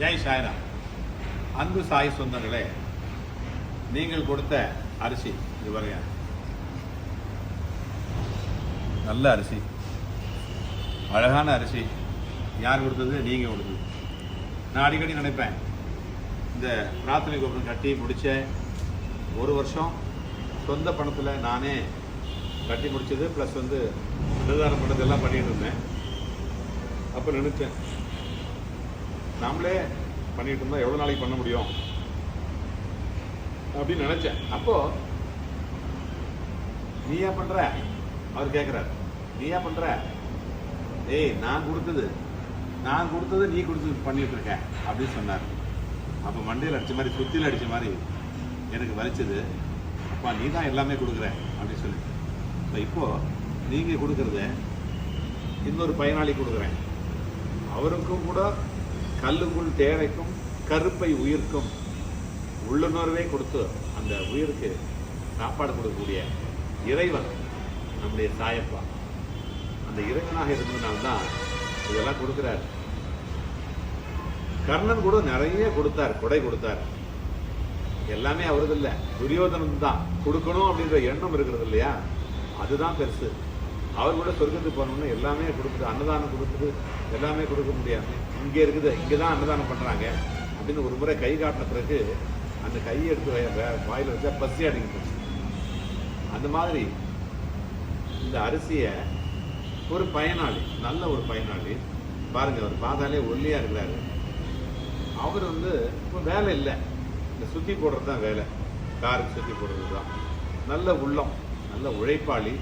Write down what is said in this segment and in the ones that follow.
ஜெய் சாய்ராம். அன்பு சாய் சொந்தங்களே நீங்கள் கொடுத்த அரிசி இது நல்ல அரிசி. அழகான அரிசி. யார் கொடுத்தது? நீங்கள் கொடுத்தது. நான் அடிக்கடி நினைப்பேன் இந்த பிரார்த்தனை கோபுரம் கட்டி முடித்த ஒரு வருஷம் சொந்த பணத்தில் நானே கட்டி முடிச்சது ப்ளஸ் வந்து அன்னதானம் பண்ணதெல்லாம் பண்ணிகிட்டு இருந்தேன். அப்போ நினைச்சேன் நாமளே பண்ணிட்டு இருந்தா எவ்வளவு நாளைக்கு பண்ண முடியும்? அப்படின்னு நினைச்சேன். அப்போ நீயா பண்ற? அவர் கேட்கிறார் நீயா பண்ற? ஏய் நான் கொடுத்தது நான் கொடுத்தது நீ கொடுத்து பண்ணிட்டு இருக்க அப்படின்னு சொன்னார். அப்போ மண்டையில் அடிச்ச மாதிரி சுத்தியில் அடிச்ச மாதிரி எனக்கு வலிச்சது. அப்பா நீ தான் எல்லாமே கொடுக்குற அப்படின்னு சொல்லி. So இப்போ நீங்க கொடுக்கறத இன்னொரு பயனாளி கொடுக்குறேன். அவருக்கும் கூட கல்லுக்குள் தேரைக்கும் கருப்பை உயிர்க்கும் உள்ளுணர்வே கொடுத்து அந்த உயிருக்கு சாப்பாடு கொடுக்கக்கூடிய இறைவன் நம்முடைய சாயப்பா. அந்த இறைவனாக இருந்ததுனால்தான் இதெல்லாம் கொடுக்குறார். கர்ணன் கூட நிறைய கொடுத்தார் கொடை கொடுத்தார். எல்லாமே அவரது இல்ல துரியோதனன் தான். கொடுக்கணும் அப்படின்ற எண்ணம் இருக்கிறது இல்லையா? அதுதான் பெருசு. அவர் கூட சொர்க்கத்துக்கு போனோம்னு எல்லாமே கொடுக்குது அன்னதானம் கொடுக்குது எல்லாமே கொடுக்க முடியாது. இங்கே இருக்குது இங்கே தான் அன்னதானம் பண்ணுறாங்க அப்படின்னு ஒரு முறை கை காட்டின பிறகு அந்த கையை எடுத்து வாயில் வச்சா பசி அடங்கிட்டு போச்சு. அந்த மாதிரி இந்த அரிசியை ஒரு பயனாளி நல்ல ஒரு பயனாளி பாருங்க அவர் பார்த்தாலே ஒல்லியா இருக்கிறாரு. அவர் வந்து இப்போ வேலை இல்லை. இந்த சுற்றி போடுறது தான் வேலை. காருக்கு சுற்றி போடுறது தான் நல்ல உள்ளம் நல்ல உழைப்பாளி.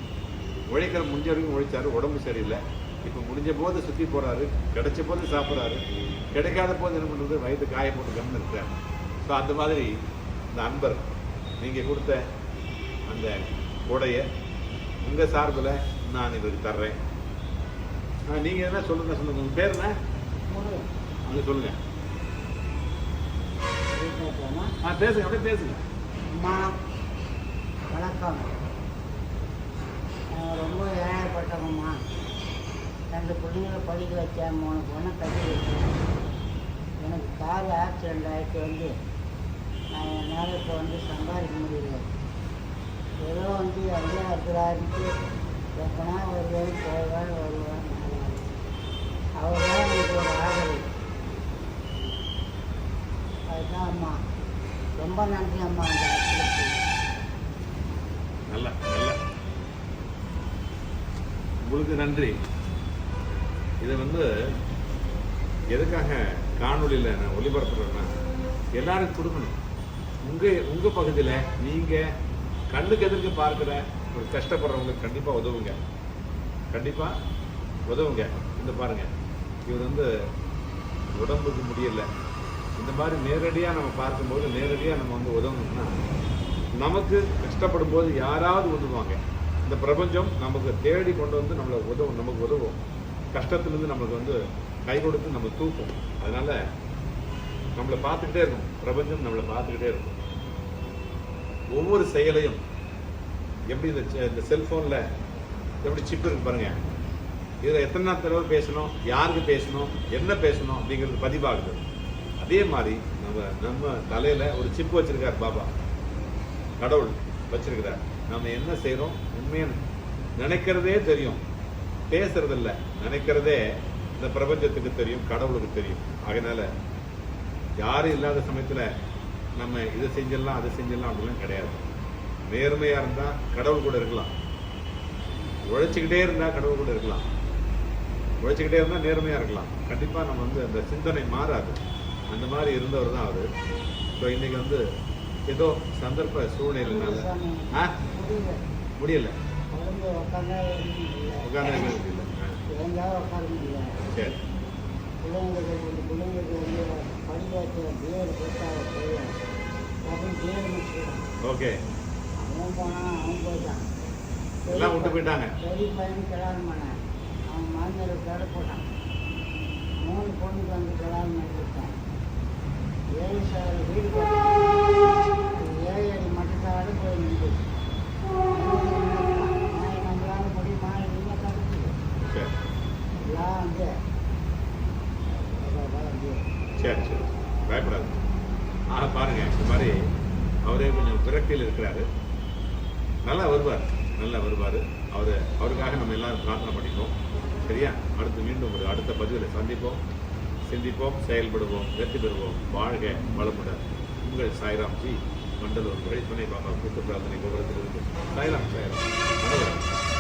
உழைக்கிற முடிஞ்ச வரைக்கும் உழைச்சாரு உடம்பு சரியில்லை. இப்போ முடிஞ்ச போது சுத்தி போறாரு கிடைச்ச போது சாப்பிட்றாரு. கிடைக்காத போது என்ன பண்றது? வயிற்று காய போட்டு கம்னு இருக்கிறார் ஸோ அந்த மாதிரி இந்த அன்பர் நீங்க கொடுத்த அந்த கொடையை உங்க சார்பில் நான் இவருக்கு தர்றேன். ஆ, நீங்க என்ன சொல்லுங்க சொல்லுங்க. உங்க பேர் என்ன? அங்க சொல்லுங்க. பேசலாமா? ஆ பேசுங்க அப்படியே பேசுங்க. அம்மா வணக்கம் நான் ரொம்ப ஏழைப்பட்டவங்கம்மா ரெண்டு பிள்ளைங்களை படிக்க வச்சேன் மூணு பொண்ணை கட்டி வச்சேன் எனக்கு கார் ஆக்சிடெண்ட் ஆகிட்டு வந்து நான் என்னால் இப்போ வந்து சம்பாதிக்க முடியல. ஏதோ வந்து ஐயா இருக்கிறாருன்ட்டு எப்போனா வருவேன் போவேன் வருவேன் அவர் தான் எனக்கு ஒரு ஆதரவு. அதுதான் அம்மா. ரொம்ப நன்றி அம்மா அந்த ஆசிரியருக்கு. நல்ல. உங்களுக்கு நன்றி. இதை வந்து எதுக்காக காணொளியில் நான் ஒளிபரப்புறேன்னா எல்லாரும் கொடுக்கணும். உங்கள் உங்கள் பகுதியில் நீங்கள் கண்ணுக்கு எதிர்க்க பார்க்குற ஒரு கஷ்டப்படுறவங்களுக்கு கண்டிப்பாக உதவுங்க. கண்டிப்பாக உதவுங்க. இந்த பாருங்கள் இவர் வந்து உடம்புக்கு முடியலை. இந்த மாதிரி நேரடியாக நம்ம பார்க்கும்போது நேரடியாக நம்ம வந்து உதவணும்னா நமக்கு கஷ்டப்படும் போது யாராவது உதவுவாங்க. இந்த பிரபஞ்சம் நமக்கு தேடி கொண்டு வந்து நம்மளை உதவும் நமக்கு உதவும். கஷ்டத்துலேருந்து நம்மளுக்கு வந்து கை கொடுத்து நம்ம தூக்கும். அதனால நம்மளை பார்த்துக்கிட்டே இருக்கும் பிரபஞ்சம் நம்மளை பார்த்துக்கிட்டே இருக்கும் ஒவ்வொரு செயலையும் எப்படி இந்த செ- இந்த செல்ஃபோனில் எப்படி சிப் இருக்கு பாருங்க. இதில் எத்தனை தடவை பேசணும்? யாருக்கு பேசணும்? என்ன பேசணும்? அப்படிங்கிறது பதிவாகுது. அதே மாதிரி நம்ம நம்ம தலையில் ஒரு சிப் வச்சுருக்கார் பாபா. கடவுள் வச்சிருக்கிறார். நம்ம என்ன செய்கிறோம் உண்மையை நினைக்கிறதே தெரியும். பேசுறது இல்ல நினைக்கிறதே இந்த பிரபஞ்சத்துக்கு தெரியும் கடவுளுக்கு தெரியும். அதனால யாரும் இல்லாத சமயத்துல நம்ம இதை செஞ்சிடலாம் அதை செஞ்சிடலாம் அப்படிலாம் கிடையாது. நேர்மையா இருந்தா கடவுள் கூட இருக்கலாம். உழைச்சிக்கிட்டே இருந்தா கடவுள் கூட இருக்கலாம். உழைச்சிக்கிட்டே இருந்தா நேர்மையா இருக்கலாம். கண்டிப்பா நம்ம வந்து அந்த சிந்தனை மாறாது. அந்த மாதிரி இருந்தவர் தான் அவரு. ஸோ இன்னைக்கு வந்து ஏதோ சந்தர்ப்ப சூழ்நிலைனால ஆ? முடியல. உட்காந்தா சரி. பிள்ளைங்களுக்கு வந்து பிள்ளைங்களுக்கு வந்து படிக்க வச்ச பிஏடு போயிடும் அப்படின்னு ஓகே. அவன் போனான் அவன் போயிட்டான் எல்லாம் விட்டு போயிட்டாங்க. பெரிய பையன் கல்யாணம் பண்ணான் அவன் மாமியார் பேர போட்டான் மூணு பொண்ணுக்கு வந்து கல்யாணம் பண்ணி கொடுத்தான் ஏழு சார் வீடு கட்டி ஏழு அடி மட்டும் போய் நின்று நம்மளால முடியுமா இல்லை கட்டுது சரி சரி. பயப்படாது ஆக பாருங்க இந்த மாதிரி அவரே கொஞ்சம் விரக்தியில் இருக்கிறாரு. நல்லா வருவார் நல்லா வருவார். அவர் அவருக்காக நம்ம எல்லாரும் பிரார்த்தனை பண்ணிப்போம். சரியா? அடுத்து மீண்டும் ஒரு அடுத்த பதிவில் சந்திப்போம். சிந்திப்போம் செயல்படுவோம் வெற்றி பெறுவோம். வாழ்க வளமுடன். உங்கள் சாய்ராம் ஜி மண்டலூர் வழித்துணை பாபா கூட்டு பிரார்த்தனை கோபுரத்தில் இருக்கு சாய்ராம் சாய்ராம்.